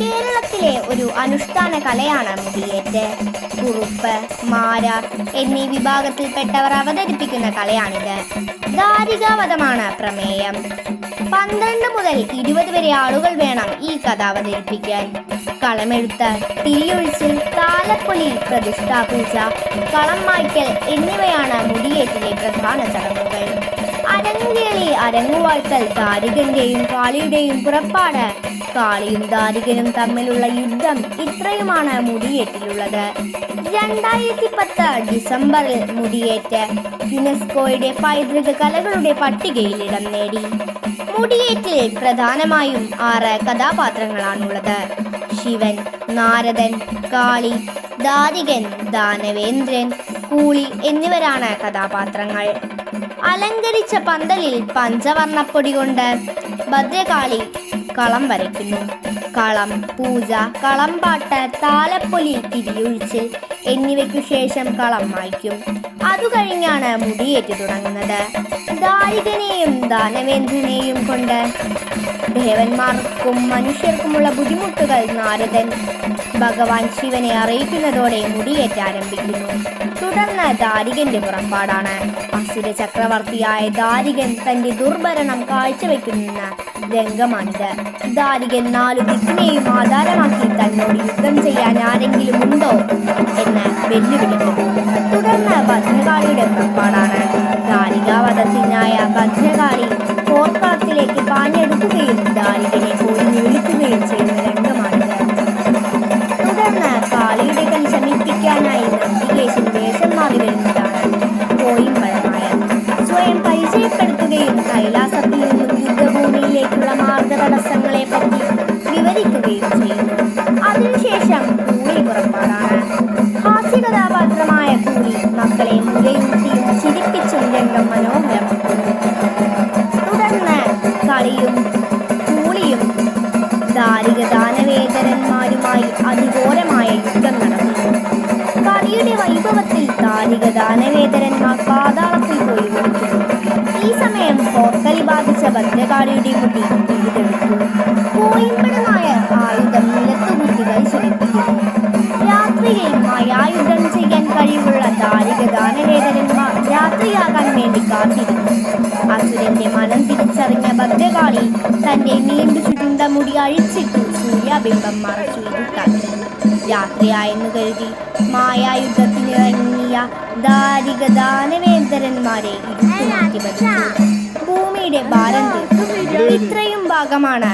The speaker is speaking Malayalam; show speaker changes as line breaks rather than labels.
കേരളത്തിലെ ഒരു അനുഷ്ഠാന കലയാണ് മുടിയേറ്റ് കുറുപ്പ് മാരാർ എന്നീ വിഭാഗത്തിൽപ്പെട്ടവർ അവതരിപ്പിക്കുന്ന കലയാണിത്. ധാരികാവതമാണ് പ്രമേയം. പന്ത്രണ്ട് മുതൽ ഇരുപത് വരെ ആളുകൾ വേണം ഈ കഥ അവതരിപ്പിക്കാൻ. കളമെഴുത്ത് തിരിയൊഴിച്ചിൽ താലപ്പൊലി പ്രതിഷ്ഠാപൂജ കളം മായ്ക്കൽ എന്നിവയാണ് മുടിയേറ്റിലെ പ്രധാന ചടങ്ങുകൾ. അരങ്ങുവാഴ്ത്തൽ ദാരികന്റെയും കാളിയുടെയും പുറപ്പാട്. കാളിയും ദാരികനും തമ്മിലുള്ള യുദ്ധം ഇത്രയുമാണ് മുടിയേറ്റിലുള്ളത്. രണ്ടായിരത്തി പത്ത് ഡിസംബറിൽ മുടിയേറ്റ് യുനെസ്കോയുടെ പൈതൃക കലകളുടെ പട്ടികയിൽ ഇടം നേടി. മുടിയേറ്റിൽ പ്രധാനമായും ആറ് കഥാപാത്രങ്ങളാണുള്ളത്. ശിവൻ നാരദൻ കാളി ദാരികൻ ദാനവേന്ദ്രൻ കൂളി എന്നിവരാണ് കഥാപാത്രങ്ങൾ. അലങ്കരിച്ച പന്തലിൽ പഞ്ചവർണപ്പൊടി കൊണ്ട് ഭദ്രകാളി കളം വരയ്ക്കുന്നു. കളം പൂജ കളംപാട്ട് താലപ്പൊലി തിരിയൊഴിച്ചിൽ എന്നിവയ്ക്കു ശേഷം കളം മായ്ക്കും. അതു കഴിഞ്ഞാണ് മുടിയേറ്റ് തുടങ്ങുന്നത്. ദാരികനെയും ദാനവേന്ദ്രനെയും കൊണ്ട് ദേവന്മാർക്കും മനുഷ്യർക്കുമുള്ള ബുദ്ധിമുട്ടുകൾ നാരദൻ ഭഗവാൻ ശിവനെ അറിയിക്കുന്നതോടെ മുടിയേറ്റ് ആരംഭിക്കുന്നു. തുടർന്ന് ദാരികന്റെ പുറപ്പാടാണ്. അസുര ചക്രവർത്തിയായ ദാരികൻ തന്റെ ദുർഭരണം കാഴ്ചവെക്കുന്ന രംഗമാണിത്. ദാരികൻ നാലു ദിക്കിനെയും ആധാരമാക്കി തന്നോട് യുദ്ധം ചെയ്യാൻ ആരെങ്കിലും ഉണ്ടോ? എന്ന് വെല്ലുവിളിക്കുന്നു തുടർന്ന് ഭദ്രകാളിയുടെ പുറപ്പാടാണ് ദാരികാവധത്തിനായ ഭദ്രകാളി പോർക്കളത്തിലേക്ക് പാഞ്ഞെടുക്കുകയും ദാരികനെ കളിയുടെ വൈഭവത്തിൽ താരിക ദാനവേദരന്മാർ പാതാളത്തിൽ പോയി കൊടുക്കുന്നു ഈ സമയം പോർക്കലി ബാധിച്ച ഭദ്രകാളിയുടെ മുടി പിഴുതെടുത്തു. കോയിമ്പടനായ ആയുധം നിലത്തുകുത്തികൾ ചലിപ്പിക്കുന്നു രാത്രിയിൽ മായായുധം ചെയ്യാൻ കഴിവുള്ള താരിക ദാനവേദരന്മാർ രാത്രിയാകാൻ വേണ്ടി കാത്തിരുന്നു അസുരന്റെ മനം തിരിച്ചറിഞ്ഞ ഭദ്രകാളി തന്റെ നീണ്ടു ചുരുണ്ട മുടി അഴിച്ചിട്ടു സൂര്യാബിംബം മറച്ചു ഇരുട്ടാക്കി. രാത്രിയായെന്ന് കരുതി മായായുദ്ധത്തിനിറങ്ങിയ ദാരിക ദാനവേന്ദ്രന്മാരെ ഇരുട്ടുമാറ്റി വധിച്ചു ഭൂമിയുടെ ഭാരം ഇത്രയും ഭാഗമാണ്.